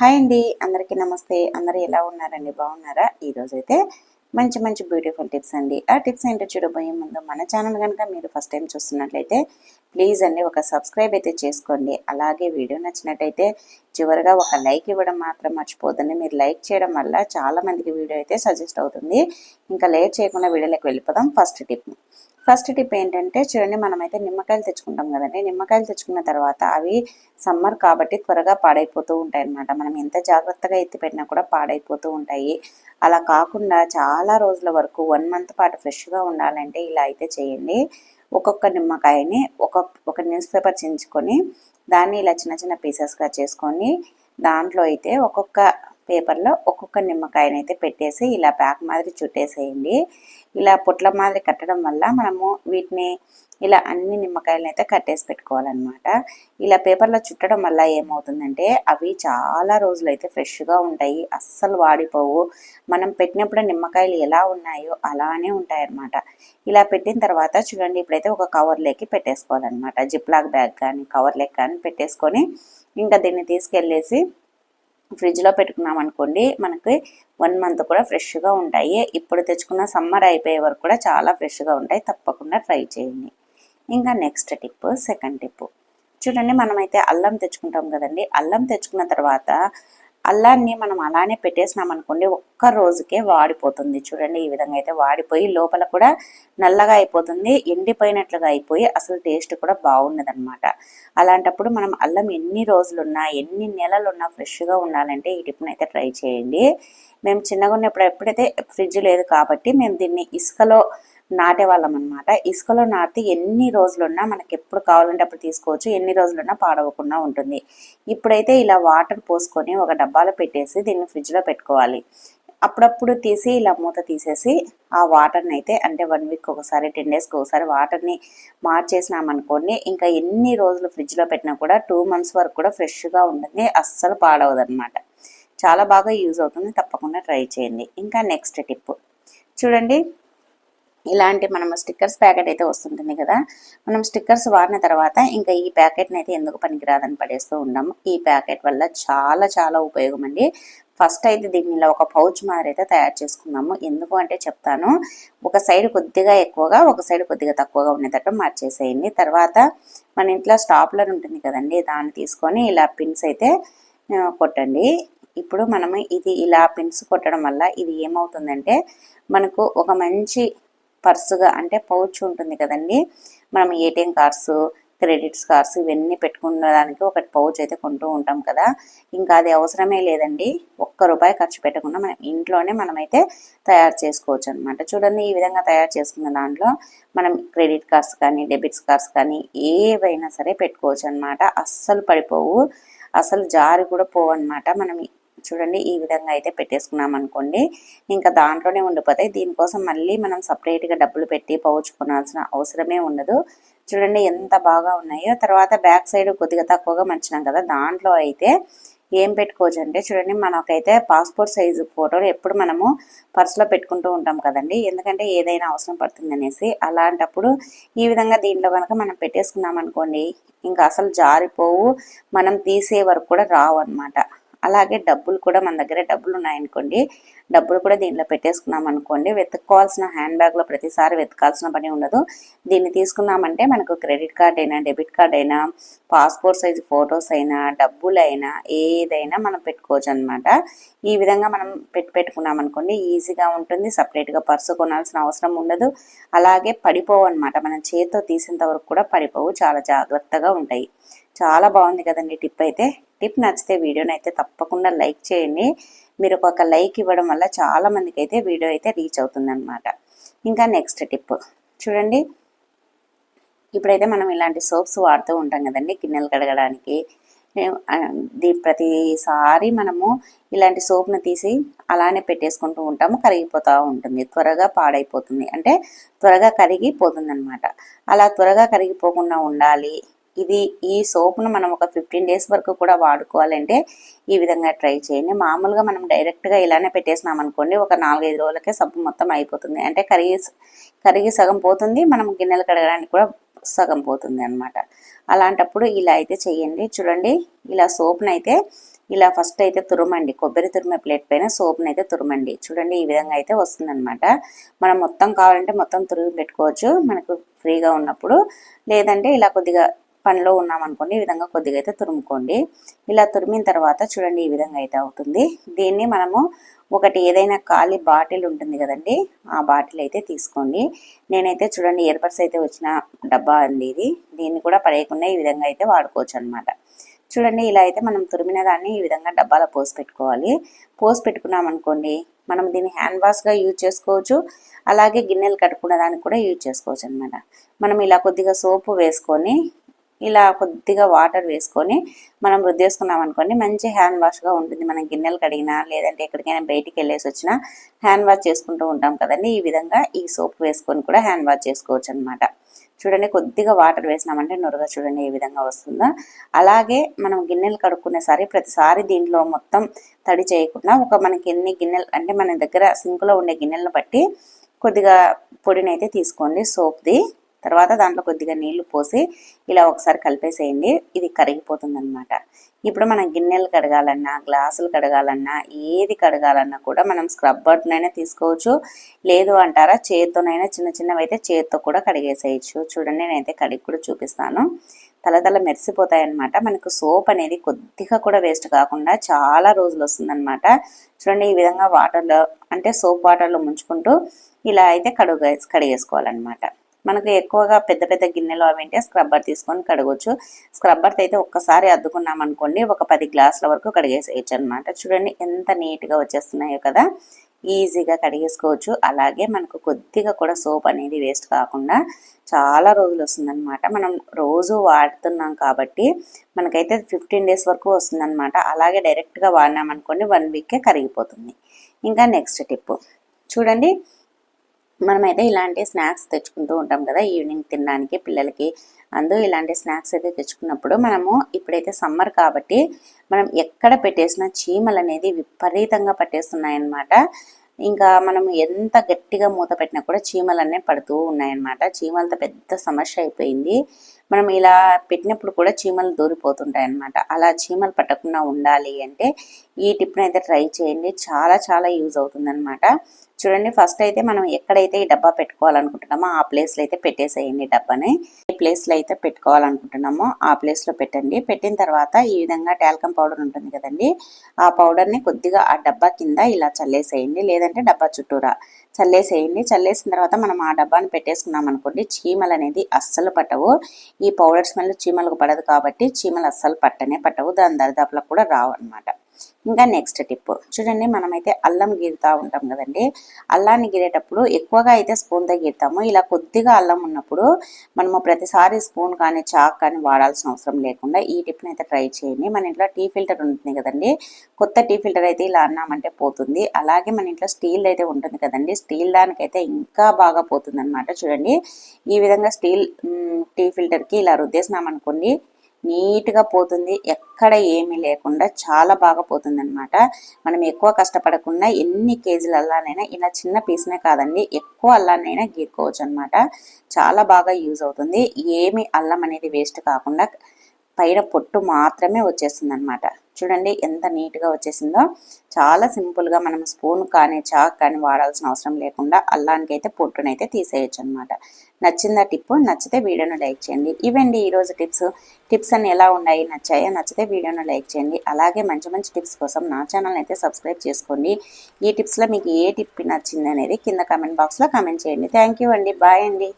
Hi అండి. అందరికీ నమస్తే. అందరూ ఎలా ఉన్నారండి? బాగున్నారా? ఈరోజు అయితే మంచి మంచి బ్యూటిఫుల్ టిప్స్ అండి. ఆ టిప్స్ ఏంటో చూడబోయే ముందు మన ఛానల్ కనుక మీరు ఫస్ట్ టైం చూస్తున్నట్లయితే ప్లీజ్ అండి ఒక సబ్స్క్రైబ్ అయితే చేసుకోండి. అలాగే వీడియో నచ్చినట్టయితే చివరిగా ఒక లైక్ ఇవ్వడం మాత్రం మర్చిపోద్దండి మీరు లైక్ చేయడం వల్ల చాలా మందికి వీడియో అయితే సజెస్ట్ అవుతుంది. ఇంకా లేట్ చేయకుండా వీడియోలోకి వెళ్ళిపోదాం. ఫస్ట్ టిప్ ఫస్ట్ టిప్ ఏంటంటే చూడండి మనమైతే నిమ్మకాయలు తెచ్చుకుంటాం కదండి. నిమ్మకాయలు తెచ్చుకున్న తర్వాత అవి సమ్మర్ కాబట్టి త్వరగా పాడైపోతూ ఉంటాయి అన్నమాట మనం ఎంత జాగ్రత్తగా ఎత్తి పెట్టినా కూడా పాడైపోతూ ఉంటాయి. అలా కాకుండా చాలా రోజుల వరకు వన్ మంత్ పాటు ఫ్రెష్గా ఉండాలంటే ఇలా అయితే చేయండి. ఒక్కొక్క నిమ్మకాయని ఒక ఒక న్యూస్ పేపర్ చించుకొని దాన్ని ఇలా చిన్న చిన్న పీసెస్గా చేసుకొని దాంట్లో అయితే ఒక్కొక్క పేపర్లో ఒక్కొక్క నిమ్మకాయనైతే పెట్టేసి ఇలా ప్యాక్ మాదిరి చుట్టేసేయండి. ఇలా పొట్ల మాదిరి కట్టడం వల్ల మనము వీటిని ఇలా అన్ని నిమ్మకాయలను అయితే కట్టేసి పెట్టుకోవాలన్నమాట. ఇలా పేపర్లో చుట్టడం వల్ల ఏమవుతుందంటే అవి చాలా రోజులు అయితే ఫ్రెష్గా ఉంటాయి అస్సలు వాడిపోవు. మనం పెట్టినప్పుడు నిమ్మకాయలు ఎలా ఉన్నాయో అలానే ఉంటాయన్నమాట. ఇలా పెట్టిన తర్వాత చూడండి ఇప్పుడైతే ఒక కవర్లోకి పెట్టేసుకోవాలన్నమాట. జిప్లాక్ బ్యాగ్ కానీ కవర్లోకి కానీ పెట్టేసుకొని ఇంకా దీన్ని తీసుకెళ్ళేసి ఫ్రిడ్జ్లో పెట్టుకున్నాం అనుకోండి మనకి వన్ మంత్ కూడా ఫ్రెష్గా ఉంటాయి. ఇప్పుడు తెచ్చుకున్న సమ్మర్ అయిపోయే వరకు కూడా చాలా ఫ్రెష్గా ఉంటాయి. తప్పకుండా ట్రై చేయండి. ఇంకా నెక్స్ట్ టిప్ సెకండ్ టిప్ చూడండి మనమైతే అల్లం తెచ్చుకుంటాం కదండి. అల్లం తెచ్చుకున్న తర్వాత అల్లాన్ని మనం అలానే పెట్టేసినాం అనుకోండి ఒక్క రోజుకే వాడిపోతుంది. చూడండి ఈ విధంగా అయితే వాడిపోయి లోపల కూడా నల్లగా అయిపోతుంది ఎండిపోయినట్లుగా అయిపోయి అసలు టేస్ట్ కూడా బాగుండదు అనమాట అలాంటప్పుడు మనం అల్లం ఎన్ని రోజులున్నా ఎన్ని నెలలున్నా ఫ్రెష్గా ఉండాలంటే ఈ టిప్ని అయితే ట్రై చేయండి. మేము చిన్నగా ఉన్నప్పుడు ఎప్పుడైతే ఫ్రిడ్జ్ లేదు కాబట్టి మేము దీన్ని ఇసుకలో నాటేవాళ్ళం అనమాట ఇసుకలో నాటి ఎన్ని రోజులున్నా మనకి ఎప్పుడు కావాలంటే అప్పుడు తీసుకోవచ్చు. ఎన్ని రోజులున్నా పాడవకుండా ఉంటుంది. ఇప్పుడైతే ఇలా వాటర్ పోసుకొని ఒక డబ్బాలో పెట్టేసి దీన్ని ఫ్రిడ్జ్లో పెట్టుకోవాలి. అప్పుడప్పుడు తీసి ఇలా మూత తీసేసి ఆ వాటర్ని అయితే అంటే వన్ వీక్ ఒకసారి టెన్ డేస్కి ఒకసారి వాటర్ని మార్చేసినామనుకోండి ఇంకా ఎన్ని రోజులు ఫ్రిడ్జ్లో పెట్టినా కూడా టూ మంత్స్ వరకు కూడా ఫ్రెష్గా ఉంటుంది. అస్సలు పాడవదనమాట చాలా బాగా యూజ్ అవుతుంది. తప్పకుండా ట్రై చేయండి. ఇంకా నెక్స్ట్ టిప్. చూడండి ఇలాంటి మనం స్టిక్కర్స్ ప్యాకెట్ అయితే వస్తుంటుంది కదా. మనం స్టిక్కర్స్ వాడిన తర్వాత ఇంకా ఈ ప్యాకెట్ని అయితే ఎందుకు పనికిరాదని పడేస్తూ ఉన్నాము ఈ ప్యాకెట్ వల్ల చాలా చాలా ఉపయోగం అండి. ఫస్ట్ అయితే దీన్ని ఇలా ఒక పౌచ్ మాదిరి అయితే తయారు చేసుకున్నాము. ఎందుకు అంటే చెప్తాను. ఒక సైడ్ కొద్దిగా ఎక్కువగా ఒక సైడ్ కొద్దిగా తక్కువగా ఉండేటట్టు మార్చేసేయండి. తర్వాత మన ఇంట్లో స్టాప్లర్ ఉంటుంది కదండి దాన్ని తీసుకొని ఇలా పిన్స్ అయితే కొట్టండి. ఇప్పుడు మనము ఇది ఇలా పిన్స్ కొట్టడం వల్ల ఇది ఏమవుతుందంటే మనకు ఒక మంచి పర్సుగా అంటే పౌచ్ ఉంటుంది కదండి. మనం ఏటీఎం కార్డ్స్ క్రెడిట్స్ కార్డ్స్ ఇవన్నీ పెట్టుకునేదానికి ఒకటి పౌచ్ అయితే కొంటూ ఉంటాం కదా. ఇంకా అది అవసరమే లేదండి. ఒక్క రూపాయి ఖర్చు పెట్టకుండా మనం ఇంట్లోనే మనమైతే తయారు చేసుకోవచ్చు అనమాట చూడండి ఈ విధంగా తయారు చేసుకున్న దాంట్లో మనం క్రెడిట్ కార్డ్స్ కానీ డెబిట్స్ కార్డ్స్ కానీ ఏవైనా సరే పెట్టుకోవచ్చు అనమాట అస్సలు పడిపోవు. అసలు జారి కూడా పోవు అనమాట మనం చూడండి ఈ విధంగా అయితే పెట్టేసుకున్నాం అనుకోండి. ఇంకా దాంట్లోనే ఉండిపోతాయి. దీనికోసం మళ్ళీ మనం సపరేట్గా డబ్బులు పెట్టి పోవచ్చుకోవాల్సిన అవసరమే ఉండదు. చూడండి ఎంత బాగా ఉన్నాయో. తర్వాత బ్యాక్ సైడ్ కొద్దిగా తక్కువగా మంచినాం కదా. దాంట్లో అయితే ఏం పెట్టుకోవచ్చు అంటే చూడండి మనకైతే పాస్పోర్ట్ సైజు ఫోటోలు ఎప్పుడు మనము పర్సులో పెట్టుకుంటూ ఉంటాం కదండి. ఎందుకంటే ఏదైనా అవసరం పడుతుంది అనేసి అలాంటప్పుడు ఈ విధంగా దీంట్లో కనుక మనం పెట్టేసుకున్నాం అనుకోండి ఇంకా అసలు జారిపోవు. మనం తీసే వరకు కూడా రావు అనమాట అలాగే డబ్బులు కూడా మన దగ్గర డబ్బులు ఉన్నాయనుకోండి డబ్బులు కూడా దీంట్లో పెట్టేసుకున్నాం అనుకోండి వెతుక్కోవాల్సిన హ్యాండ్ బ్యాగ్లో ప్రతిసారి వెతకాల్సిన పని ఉండదు. దీన్ని తీసుకున్నామంటే మనకు క్రెడిట్ కార్డ్ అయినా డెబిట్ కార్డ్ అయినా పాస్పోర్ట్ సైజ్ ఫొటోస్ అయినా డబ్బులు అయినా ఏదైనా మనం పెట్టుకోవచ్చు అనమాట ఈ విధంగా మనం పెట్టి పెట్టుకున్నాం అనుకోండి ఈజీగా ఉంటుంది. సపరేట్గా పర్సు కొనాల్సిన అవసరం ఉండదు. అలాగే పడిపోవు అనమాట మనం చేతితో తీసేంత వరకు కూడా పడిపోవు. చాలా జాగ్రత్తగా ఉంటాయి. చాలా బాగుంది కదండి టిప్ అయితే. టిప్ నచ్చితే వీడియోని అయితే తప్పకుండా లైక్ చేయండి. మీరు ఒక లైక్ ఇవ్వడం వల్ల చాలా మందికి అయితే వీడియో అయితే రీచ్ అవుతుంది అనమాట ఇంకా నెక్స్ట్ టిప్. చూడండి. ఇప్పుడైతే మనం ఇలాంటి సోప్స్ వాడుతూ ఉంటాం కదండి గిన్నెలు కడగడానికి. ఏం- దీ ప్రతిసారి మనము ఇలాంటి సోప్ను తీసి అలానే పెట్టేసుకుంటూ ఉంటాము కరిగిపోతూ ఉంటుంది. త్వరగా పాడైపోతుంది. అంటే త్వరగా కరిగిపోతుంది అనమాట అలా త్వరగా కరిగిపోకుండా ఉండాలి. ఇది ఈ సోప్ను మనం ఒక ఫిఫ్టీన్ డేస్ వరకు కూడా వాడుకోవాలంటే ఈ విధంగా ట్రై చేయండి. మామూలుగా మనం డైరెక్ట్గా ఇలానే పెట్టేసినాం అనుకోండి ఒక నాలుగైదు రోజులకే సబ్బు మొత్తం అయిపోతుంది. అంటే కరిగి కరిగి సగం పోతుంది మనం గిన్నెలు కడగడానికి కూడా సగం పోతుంది అనమాట అలాంటప్పుడు ఇలా అయితే చేయండి. చూడండి ఇలా సోప్ని అయితే ఇలా ఫస్ట్ అయితే తురమండి. కొబ్బరి తురిమే ప్లేట్ పైన సోప్ని అయితే తురమండి. చూడండి ఈ విధంగా అయితే వస్తుందన్నమాట. మనం మొత్తం కావాలంటే మొత్తం తురిమి పెట్టుకోవచ్చు. మనకు ఫ్రీగా ఉన్నప్పుడు. లేదంటే ఇలా కొద్దిగా పనిలో ఉన్నామనుకోండి ఈ విధంగా కొద్దిగా అయితే తురుముకోండి. ఇలా తురిమిన తర్వాత చూడండి ఈ విధంగా అయితే అవుతుంది. దీన్ని మనము ఒకటి ఏదైనా ఖాళీ బాటిల్ ఉంటుంది కదండి ఆ బాటిల్ అయితే తీసుకోండి. నేనైతే చూడండి ఇయర్బడ్స్ అయితే వచ్చిన డబ్బా అండి ఇది. దీన్ని కూడా పడేయకుండా ఈ విధంగా అయితే వాడుకోవచ్చు అనమాట చూడండి ఇలా అయితే మనం తురిమిన దాన్ని ఈ విధంగా డబ్బాలో పోసి పెట్టుకోవాలి. పోసి పెట్టుకున్నాం అనుకోండి మనం దీన్ని హ్యాండ్ వాష్గా యూజ్ చేసుకోవచ్చు. అలాగే గిన్నెలు కట్టుకున్న దానికి కూడా యూజ్ చేసుకోవచ్చు అనమాట మనం ఇలా కొద్దిగా సోపు వేసుకొని ఇలా కొద్దిగా వాటర్ వేసుకొని మనం రుద్దేసుకున్నాం అనుకోండి మంచి హ్యాండ్ వాష్గా ఉంటుంది. మనం గిన్నెలు కడిగినా లేదంటే ఎక్కడికైనా బయటికి వెళ్ళేసి వచ్చినా హ్యాండ్ వాష్ చేసుకుంటూ ఉంటాం కదండి. ఈ విధంగా ఈ సోప్ వేసుకొని కూడా హ్యాండ్ వాష్ చేసుకోవచ్చు అనమాట చూడండి కొద్దిగా వాటర్ వేసినామంటే నొరగ చూడండి ఏ విధంగా వస్తుందో. అలాగే మనం గిన్నెలు కడుక్కునేసారి ప్రతిసారి దీంట్లో మొత్తం తడి చేయకుండా ఒక మనకి ఎన్ని గిన్నెలు అంటే మన దగ్గర సింకులో ఉండే గిన్నెలను బట్టి కొద్దిగా పొడిని అయితే తీసుకోండి సోప్ది. తర్వాత దాంట్లో కొద్దిగా నీళ్ళు పోసి ఇలా ఒకసారి కలిపేసేయండి. ఇది కరిగిపోతుంది అనమాట ఇప్పుడు మనం గిన్నెలు కడగాలన్నా గ్లాసులు కడగాలన్నా ఏది కడగాలన్నా కూడా మనం స్క్రబ్బర్నైనా తీసుకోవచ్చు. లేదు అంటారా చేతితోనైనా చిన్న చిన్నవి అయితే చేత్తో కూడా కడిగేసేయచ్చు. చూడండి నేనైతే కడిగి కూడా చూపిస్తాను. తలతల మెరిసిపోతాయన్నమాట. మనకు సోప్ అనేది కొద్దిగా కూడా వేస్ట్ కాకుండా చాలా రోజులు వస్తుందన్నమాట. చూడండి ఈ విధంగా వాటర్లో అంటే సోప్ వాటర్లో ముంచుకుంటూ ఇలా అయితే కడుగు కడిగేసుకోవాలన్నమాట. మనకు ఎక్కువగా పెద్ద పెద్ద గిన్నెలు అవి స్క్రబ్బర్ తీసుకొని కడగవచ్చు స్క్రబ్బర్తో అయితే ఒక్కసారి అద్దుకున్నాం అనుకోండి ఒక పది గ్లాసుల వరకు కడిగేసేయచ్చు అనమాట చూడండి ఎంత నీట్గా వచ్చేస్తున్నాయో కదా. ఈజీగా కడిగేసుకోవచ్చు. అలాగే మనకు కొద్దిగా కూడా సోప్ అనేది వేస్ట్ కాకుండా చాలా రోజులు వస్తుందన్నమాట. మనం రోజు వాడుతున్నాం కాబట్టి మనకైతే ఫిఫ్టీన్ డేస్ వరకు వస్తుందన్నమాట. అలాగే డైరెక్ట్గా వాడినామనుకోండి వన్ వీకే కరిగిపోతుంది. ఇంకా నెక్స్ట్ టిప్ చూడండి మనమైతే ఇలాంటి స్నాక్స్ తెచ్చుకుంటూ ఉంటాం కదా ఈవినింగ్ తినడానికి పిల్లలకి. అందు ఇలాంటి స్నాక్స్ అయితే తెచ్చుకున్నప్పుడు మనము ఇప్పుడైతే సమ్మర్ కాబట్టి మనం ఎక్కడ పెట్టేసిన చీమలు అనేది విపరీతంగా పట్టేస్తున్నాయన్నమాట. ఇంకా మనం ఎంత గట్టిగా మూత పెట్టినా కూడా చీమలన్నీ పడుతూ ఉన్నాయన్నమాట. చీమలతో పెద్ద సమస్య అయిపోయింది. మనం ఇలా పెట్టినప్పుడు కూడా చీమలు దూరిపోతుంటాయి అన్నమాట అలా చీమలు పట్టకుండా ఉండాలి అంటే ఈ టిప్ని అయితే ట్రై చేయండి. చాలా చాలా యూజ్ అవుతుందన్నమాట. చూడండి ఫస్ట్ అయితే మనం ఎక్కడైతే ఈ డబ్బా పెట్టుకోవాలనుకుంటున్నామో ఆ ప్లేస్లో అయితే పెట్టేసేయండి డబ్బాని. ఏ ప్లేస్లో అయితే పెట్టుకోవాలనుకుంటున్నామో ఆ ప్లేస్లో పెట్టండి. పెట్టిన తర్వాత ఈ విధంగా టాల్కమ్ పౌడర్ ఉంటుంది కదండి ఆ పౌడర్ని కొద్దిగా ఆ డబ్బా కింద ఇలా చల్లేసేయండి. లేదంటే డబ్బా చుట్టూరా చల్లేసేయండి. చల్లేసిన తర్వాత మనం ఆ డబ్బాని పెట్టేసుకున్నాం అనుకోండి చీమలు అనేది అస్సలు పట్టవు. ఈ పౌడర్ స్మెల్ చీమలకు పడదు కాబట్టి చీమలు అస్సలు పట్టనే పట్టవు. దాని దరిదాపులకు కూడా రావు అనమాట ఇంకా నెక్స్ట్ టిప్ చూడండి మనమైతే అల్లం గీరుతూ ఉంటాం కదండి. అల్లాన్ని గీరేటప్పుడు ఎక్కువగా అయితే స్పూన్తో గీరుతాము. ఇలా కొద్దిగా అల్లం ఉన్నప్పుడు మనము ప్రతిసారి స్పూన్ కానీ చాక్ కానీ వాడాల్సిన అవసరం లేకుండా ఈ టిప్ని అయితే ట్రై చేయండి. మన ఇంట్లో టీ ఫిల్టర్ ఉంటుంది కదండి. కొత్త టీ ఫిల్టర్ అయితే ఇలా అన్నామంటే పోతుంది. అలాగే మన ఇంట్లో స్టీల్ అయితే ఉంటుంది కదండి. స్టీల్ దానికైతే ఇంకా బాగా పోతుంది చూడండి ఈ విధంగా స్టీల్ టీ ఫిల్టర్కి ఇలా రుద్దేసినామనుకోండి నీట్గా పోతుంది. ఎక్కడ ఏమీ లేకుండా చాలా బాగా పోతుంది అనమాట మనం ఎక్కువ కష్టపడకుండా ఎన్ని కేజీల అల్లానైనా ఇలా చిన్న పీస్నే కాదండి ఎక్కువ అల్లానైనా గీక్కోవచ్చు అనమాట చాలా బాగా యూజ్ అవుతుంది. ఏమి అల్లం అనేది వేస్ట్ కాకుండా పైన పొట్టు మాత్రమే వచ్చేస్తుంది అనమాట చూడండి ఎంత నీట్గా వచ్చేసిందో. చాలా సింపుల్గా మనం స్పూన్ కానీ చాక్ కానీ వాడాల్సిన అవసరం లేకుండా అల్లానికి అయితే పొట్టునైతే తీసేయచ్చు అనమాట నచ్చిందా టిప్ నచ్చితే వీడియోను లైక్ చేయండి. ఇవండి ఈరోజు టిప్స్. టిప్స్ అన్ని ఎలా ఉన్నాయి? నచ్చాయో? నచ్చితే వీడియోను లైక్ చేయండి. అలాగే మంచి మంచి టిప్స్ కోసం నా ఛానల్ అయితే సబ్స్క్రైబ్ చేసుకోండి. ఈ టిప్స్లో మీకు ఏ టిప్ నచ్చింది అనేది కింద కామెంట్ బాక్స్లో కామెంట్ చేయండి. థ్యాంక్ యూ అండి. బాయ్ అండి.